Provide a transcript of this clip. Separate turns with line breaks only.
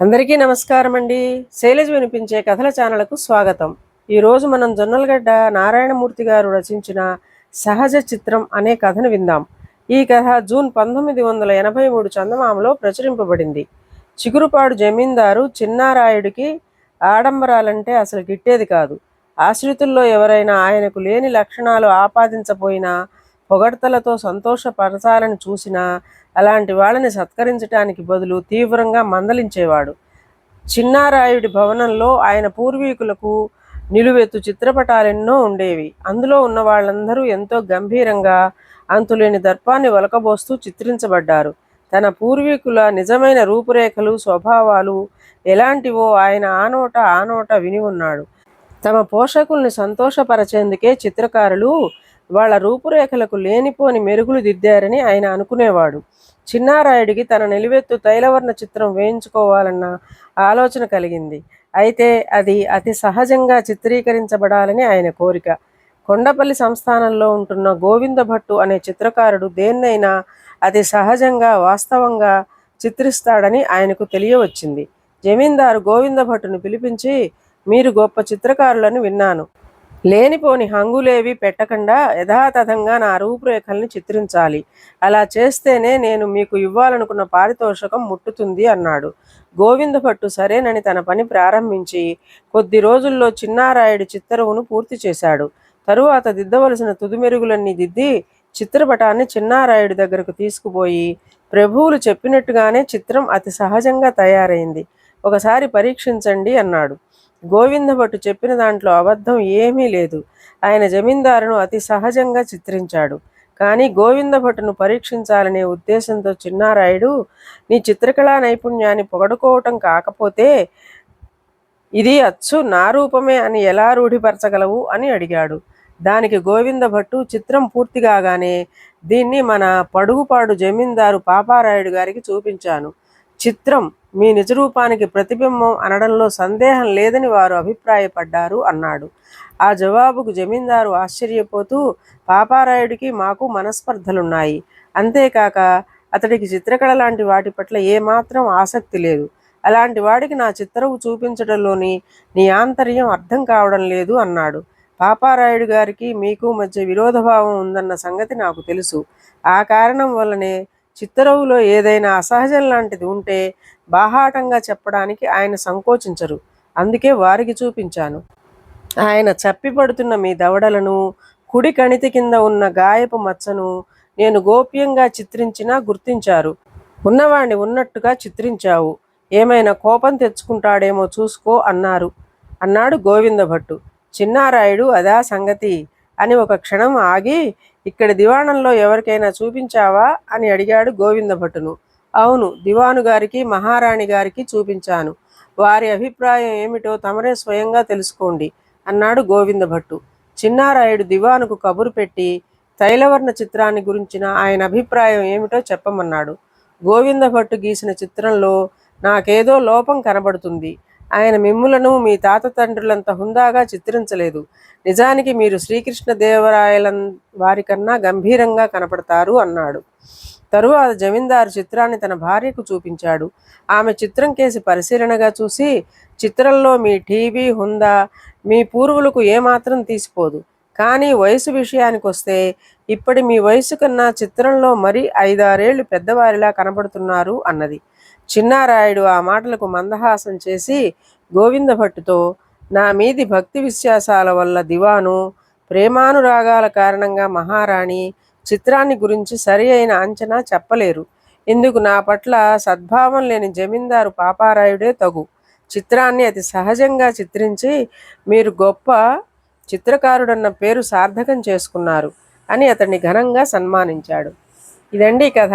అందరికీ నమస్కారం అండి. శైలజ్ వినిపించే కథల ఛానల్కు స్వాగతం. ఈరోజు మనం జొన్నలగడ్డ నారాయణమూర్తి గారు రచించిన సహజ చిత్రం అనే కథను విందాం. ఈ కథ జూన్ పంతొమ్మిది వందల ఎనభై మూడు చందమామలో ప్రచురింపబడింది. చిగురుపాడు జమీందారు చిన్నారాయుడికి ఆడంబరాలంటే అసలు గిట్టేది కాదు. ఆశ్రితుల్లో ఎవరైనా ఆయనకు లేని లక్షణాలు ఆపాదించపోయినా పొగడ్తలతో సంతోషపరచాలని చూసినా అలాంటి వాళ్ళని సత్కరించడానికి బదులు తీవ్రంగా మందలించేవాడు. చిన్నారాయుడి భవనంలో ఆయన పూర్వీకులకు నిలువెత్తు చిత్రపటాలెన్నో ఉండేవి. అందులో ఉన్న వాళ్ళందరూ ఎంతో గంభీరంగా అంతులేని దర్పాన్ని ఒలకబోస్తూ చిత్రించబడ్డారు. తన పూర్వీకుల నిజమైన రూపురేఖలు స్వభావాలు ఎలాంటివో ఆయన ఆనోట ఆనోట విని ఉన్నాడు. తమ పోషకుల్ని సంతోషపరచేందుకే చిత్రకారులు వాళ్ళ రూపురేఖలకు లేనిపోని మెరుగులు దిద్దారని ఆయన అనుకునేవాడు. చిన్నారాయుడికి తన నిలువెత్తు తైలవర్ణ చిత్రం వేయించుకోవాలన్న ఆలోచన కలిగింది. అయితే అది అతి సహజంగా చిత్రీకరించబడాలని ఆయన కోరిక. కొండపల్లి సంస్థానంలో ఉంటున్న గోవింద భట్టు అనే చిత్రకారుడు దేన్నైనా అతి సహజంగా వాస్తవంగా చిత్రిస్తాడని ఆయనకు తెలియవచ్చింది. జమీందారు గోవింద భట్టును పిలిపించి మీరు గొప్ప చిత్రకారులను విన్నాను. లేనిపోని హంగులేవి పెట్టకుండా యథాతథంగా నా రూపురేఖల్ని చిత్రించాలి. అలా చేస్తేనే నేను మీకు ఇవ్వాలనుకున్న పారితోషకం ముట్టుతుంది అన్నాడు. గోవింద భట్టు సరేనని తన పని ప్రారంభించి కొద్ది రోజుల్లో చిన్నారాయుడి చిత్తరువును పూర్తి చేశాడు. తరువాత దిద్దవలసిన తుదిమెరుగులన్నీ దిద్ది చిత్రపటాన్ని చిన్నారాయుడి దగ్గరకు తీసుకుపోయి ప్రభువులు చెప్పినట్టుగానే చిత్రం అతి సహజంగా తయారైంది. ఒకసారి పరీక్షించండి అన్నాడు. గోవింద భట్టు చెప్పిన దాంట్లో అబద్ధం ఏమీ లేదు. ఆయన జమీందారును అతి సహజంగా చిత్రించాడు. కానీ గోవింద భట్టును పరీక్షించాలనే ఉద్దేశంతో చిన్నారాయుడు నీ చిత్రకళా నైపుణ్యాన్ని పొగడుకోవటం కాకపోతే ఇది అచ్చు నా రూపమే అని ఎలా రూఢిపరచగలవు అని అడిగాడు. దానికి గోవింద భట్టు చిత్రం పూర్తి కాగానే దీన్ని మన పడుగుపాడు జమీందారు పాపారాయుడు గారికి చూపించాను. చిత్రం మీ నిజరూపానికి ప్రతిబింబం అనడంలో సందేహం లేదని వారు అభిప్రాయపడ్డారు అన్నాడు. ఆ జవాబుకు జమీందారు ఆశ్చర్యపోతూ పాపారాయుడికి మాకు మనస్పర్ధలున్నాయి. అంతేకాక అతడికి చిత్రకళ లాంటి వాటి పట్ల ఏమాత్రం ఆసక్తి లేదు. అలాంటి వాడికి నా చిత్రవు చూపించడంలోని నీ ఆంతర్యం అర్థం కావడం లేదు అన్నాడు. పాపారాయుడు గారికి మీకు మధ్య విరోధభావం ఉందన్న సంగతి నాకు తెలుసు. ఆ కారణం వల్లనే చిత్తరువులో ఏదైనా అసహజం లాంటిది ఉంటే బాహాటంగా చెప్పడానికి ఆయన సంకోచించరు. అందుకే వారికి చూపించాను. ఆయన చప్పిపడుతున్న మీ దవడలను కుడి కణితి కింద ఉన్న గాయపు మచ్చను నేను గోప్యంగా చిత్రించినా గుర్తించారు. ఉన్నవాణ్ణి ఉన్నట్టుగా చిత్రించావు. ఏమైనా కోపం తెచ్చుకుంటాడేమో చూసుకో అన్నారు. అన్నాడు గోవింద భట్టు చిన్నారాయుడు అదా సంగతి అని ఒక క్షణం ఆగి ఇక్కడి దివాణంలో ఎవరికైనా చూపించావా అని అడిగాడు గోవింద భటును అవును దివాను గారికి మహారాణి గారికి చూపించాను. వారి అభిప్రాయం ఏమిటో తమరే స్వయంగా తెలుసుకోండి అన్నాడు గోవింద భట్టు చిన్నారాయుడు దివానుకు కబురు పెట్టి తైలవర్ణ చిత్రాన్ని గురించిన ఆయన అభిప్రాయం ఏమిటో చెప్పమన్నాడు. గోవింద భట్టు గీసిన చిత్రంలో నాకేదో లోపం కనబడుతుంది. ఆయన మిమ్ములను మీ తాత తండ్రులంత హుందాగా చిత్రించలేదు. నిజానికి మీరు శ్రీకృష్ణ దేవరాయల వారికన్నా గంభీరంగా కనపడతారు అన్నాడు. తరువాత జమీందారు చిత్రాన్ని తన భార్యకు చూపించాడు. ఆమె చిత్రం కేసి పరిశీలనగా చూసి చిత్రంలో మీ టీవీ హుందా మీ పూర్వులకు ఏమాత్రం తీసిపోదు. కానీ వయసు విషయానికి వస్తే ఇప్పటి మీ వయసు కన్నా చిత్రంలో మరీ ఐదారేళ్ళు పెద్దవారిలా కనబడుతున్నారు అన్నది. చిన్నారాయుడు ఆ మాటలకు మందహాసం చేసి గోవింద భట్టుతో నా మీది భక్తి విశ్వాసాల వల్ల దివాను ప్రేమానురాగాల కారణంగా మహారాణి చిత్రాన్ని గురించి సరి అయిన అంచనా చెప్పలేరు. ఇందుకు నా పట్ల సద్భావం లేని జమీందారు పాపారాయుడే తగు. చిత్రాన్ని అతి సహజంగా చిత్రించి మీరు గొప్ప చిత్రకారుడన్న పేరు సార్థకం చేసుకున్నారు అని అతన్ని ఘనంగా సన్మానించాడు. ఇదండి కథ.